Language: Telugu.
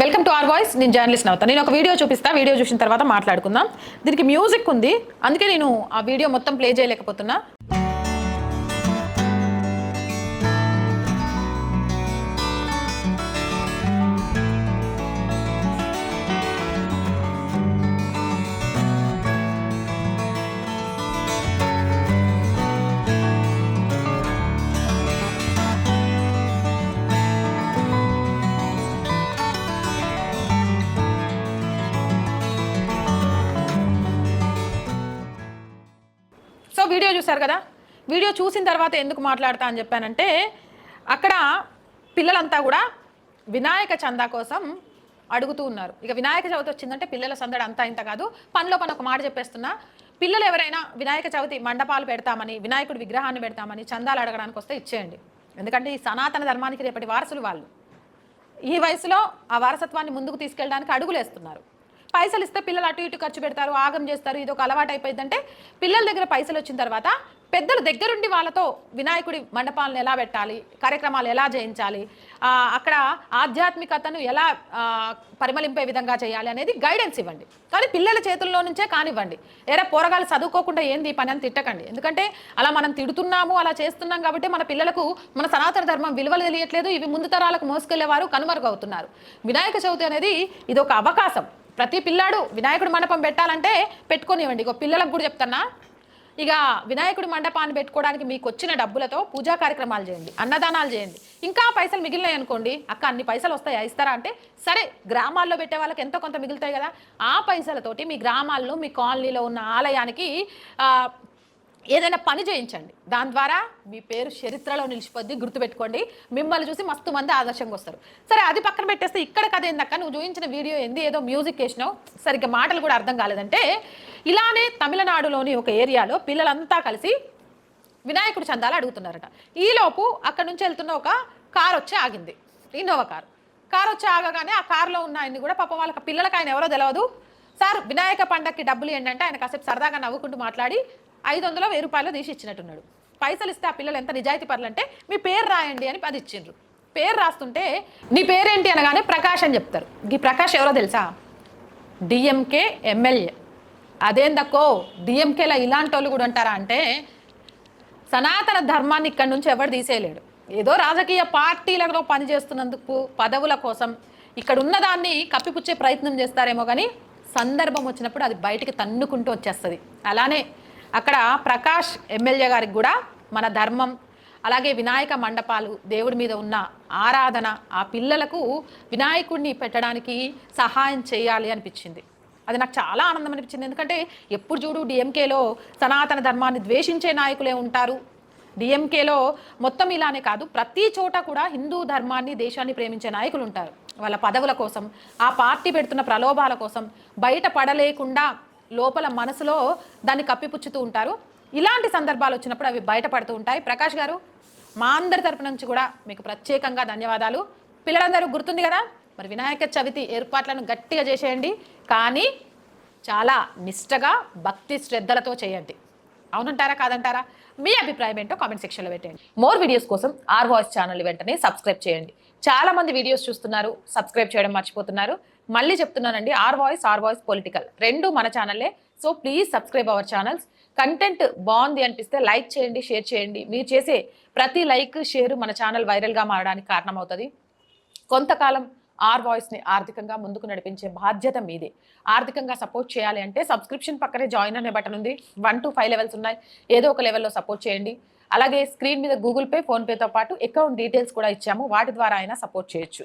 వెల్కమ్ టు ఆర్ వాయిస్ నేను జర్నలిస్ట్ అవుతాను నేను ఒక వీడియో చూపిస్తా. వీడియో చూసిన తర్వాత మాట్లాడుకుందాం. దీనికి మ్యూజిక్ ఉంది. అందుకే నేను ఆ వీడియో మొత్తం ప్లే చేయలేకపోతున్నా. వీడియో చూశారు కదా? వీడియో చూసిన తర్వాత ఎందుకు మాట్లాడతా అని చెప్పానంటే అక్కడ పిల్లలంతా కూడా వినాయక చందా కోసం అడుగుతూ ఉన్నారు. ఇక వినాయక చవితి వచ్చిందంటే పిల్లల సందడి అంతా ఇంత కాదు. పనిలో పని ఒక మాట చెప్పేస్తున్నా. పిల్లలు ఎవరైనా వినాయక చవితి మండపాలు పెడతామని వినాయకుడి విగ్రహాన్ని పెడతామని చందాలు అడగడానికి వస్తే ఇచ్చేయండి. ఎందుకంటే ఈ సనాతన ధర్మానికి రేపటి వారసులు వాళ్ళు. ఈ వయసులో ఆ వారసత్వాన్ని ముందుకు తీసుకెళ్ళడానికి అడుగులేస్తున్నారు. పైసలు ఇస్తే పిల్లలు అటు ఇటు ఖర్చు పెడతారు ఆగం చేస్తారు ఇది ఒక అలవాటు అయిపోయిందంటే పిల్లల దగ్గర పైసలు వచ్చిన తర్వాత పెద్దలు దగ్గరుండి వాళ్ళతో వినాయకుడి మండపాలను ఎలా పెట్టాలి కార్యక్రమాలు ఎలా చేయించాలి అక్కడ ఆధ్యాత్మికతను ఎలా పరిమళింపే విధంగా చేయాలి అనేది గైడెన్స్ ఇవ్వండి. కానీ పిల్లల చేతుల్లో నుంచే కానివ్వండి. ఏరా పోరగాలు చదువుకోకుండా ఏంది పని అని తిట్టకండి. ఎందుకంటే అలా మనం తిడుతున్నాము అలా చేస్తున్నాం కాబట్టి మన పిల్లలకు మన సనాతన ధర్మం విలువలు తెలియట్లేదు ఇవి ముందు తరాలకు మోసుకెళ్ళేవారు కనుమరుగవుతున్నారు. వినాయక చవితి అనేది ఇది ఒక అవకాశం. ప్రతి పిల్లాడు వినాయకుడు మండపం పెట్టాలంటే పెట్టుకోనివ్వండి. ఇక పిల్లలకు కూడా చెప్తున్నా. ఇక వినాయకుడి మండపాన్ని పెట్టుకోవడానికి మీకు వచ్చిన డబ్బులతో పూజా కార్యక్రమాలు చేయండి అన్నదానాలు చేయండి. ఇంకా పైసలు మిగిలినాయి అనుకోండి అక్క అన్ని పైసలు వస్తాయా ఇస్తారా అంటే సరే గ్రామాల్లో పెట్టే వాళ్ళకి ఎంతో కొంత మిగులుతాయి కదా. ఆ పైసలతోటి మీ గ్రామాల్లో మీ కాలనీలో ఉన్న ఆలయానికి ఏదైనా పని చేయించండి. దాని ద్వారా మీ పేరు చరిత్రలో నిలిచిపోద్ది గుర్తుపెట్టుకోండి. మిమ్మల్ని చూసి మస్తు మంది ఆదర్శంగా వస్తారు. సరే అది పక్కన పెట్టేస్తే ఇక్కడ కథ ఏందక్క? నువ్వు చూపించిన వీడియో ఏంది? ఏదో మ్యూజిక్ వేసినావు. సరిగ్గా మాటలు కూడా అర్థం కాలేదంటే ఇలానే తమిళనాడులోని ఒక ఏరియాలో పిల్లలంతా కలిసి వినాయకుడు చందాలు అడుగుతున్నారట. ఈలోపు అక్కడ నుంచి వెళ్తున్న ఒక కారు వచ్చి ఆగింది. Innova car. కారు వచ్చి ఆగగానే ఆ కారులో ఉన్న ఆయన్ని కూడా పాపం వాళ్ళకి పిల్లలకి ఆయన ఎవరో తెలియదు సార్ వినాయక పండక్కి డబ్బులు ఏంటంటే ఆయన కాసేపు సరదాగా నవ్వుకుంటూ మాట్లాడి ఐదు వందలు వెయ్యి రూపాయలు తీసి ఇచ్చినట్టున్నాడు పైసలు ఇస్తే ఆ పిల్లలు ఎంత నిజాయితీ పరులు అంటే మీ పేరు రాయండి అని అది ఇచ్చిండ్రు. పేరు రాస్తుంటే నీ పేరేంటి? అనగానే ప్రకాష్ అని చెప్తారు. ఈ ప్రకాష్ ఎవరో తెలుసా? DMK MLA. అదేందక్కో డిఎంకేలో ఇలాంటి వాళ్ళు కూడా ఉంటారా అంటే సనాతన ధర్మాన్ని ఇక్కడి నుంచి ఎవరు తీసేయలేడు. ఏదో రాజకీయ పార్టీలలో పనిచేస్తున్నందుకు పదవుల కోసం ఇక్కడ ఉన్నదాన్ని కప్పిపుచ్చే ప్రయత్నం చేస్తారేమో కానీ సందర్భం వచ్చినప్పుడు అది బయటికి తన్నుకుంటూ వచ్చేస్తుంది. అలానే అక్కడ ప్రకాష్ ఎమ్మెల్యే గారికి కూడా మన ధర్మం అలాగే వినాయక మండపాలు దేవుడి మీద ఉన్న ఆరాధన ఆ పిల్లలకు వినాయకుడిని పెట్టడానికి సహాయం చేయాలి అనిపించింది. అది నాకు చాలా ఆనందం అనిపించింది. ఎందుకంటే ఎప్పుడు చూడు డిఎంకేలో సనాతన ధర్మాన్ని ద్వేషించే నాయకులే ఉంటారు. డిఎంకేలో మొత్తం ఇలానే కాదు ప్రతి చోట కూడా హిందూ ధర్మాన్ని దేశాన్ని ప్రేమించే నాయకులు ఉంటారు. వాళ్ళ పదవుల కోసం ఆ పార్టీ పెడుతున్న ప్రలోభాల కోసం బయట పడలేకుండా లోపల మనసులో దాన్ని కప్పిపుచ్చుతూ ఉంటారు. ఇలాంటి సందర్భాలు వచ్చినప్పుడు అవి బయటపడుతూ ఉంటాయి. ప్రకాష్ గారు మా అందరి తరపు నుంచి కూడా మీకు ప్రత్యేకంగా ధన్యవాదాలు. పిల్లలందరూ గుర్తుంది కదా? మరి వినాయక చవితి ఏర్పాట్లను గట్టిగా చేసేయండి. కానీ చాలా నిష్టగా భక్తి శ్రద్ధలతో చేయండి. అవునంటారా కాదంటారా? మీ అభిప్రాయం ఏంటో కామెంట్ సెక్షన్లో పెట్టండి మోర్ వీడియోస్ కోసం ఆర్ వాయిస్ ఛానల్ వెంటనే సబ్స్క్రైబ్ చేయండి. చాలామంది వీడియోస్ చూస్తున్నారు సబ్స్క్రైబ్ చేయడం మర్చిపోతున్నారు. మళ్ళీ చెప్తున్నానండి R voice R voice political రెండు మన ఛానల్లే. So please subscribe our channels. Content బాగుంది అనిపిస్తే లైక్ చేయండి షేర్ చేయండి. మీరు చేసే ప్రతి లైక్ షేర్ మన ఛానల్ వైరల్గా మారడానికి కారణమవుతుంది. కొంతకాలం ఆర్ వాయిస్ని ఆర్థికంగా ముందుకు నడిపించే బాధ్యత మీదే. ఆర్థికంగా సపోర్ట్ చేయాలి అంటే సబ్స్క్రిప్షన్ పక్కనే జాయిన్ అనే బటన్ ఉంది. వన్ టు ఫైవ్ లెవెల్స్ ఉన్నాయి. ఏదో ఒక లెవెల్లో సపోర్ట్ చేయండి. అలాగే స్క్రీన్ మీద గూగుల్ పే ఫోన్పేతో పాటు అకౌంట్ డీటెయిల్స్ కూడా ఇచ్చాము. వాటి ద్వారా అయినా సపోర్ట్ చేయొచ్చు.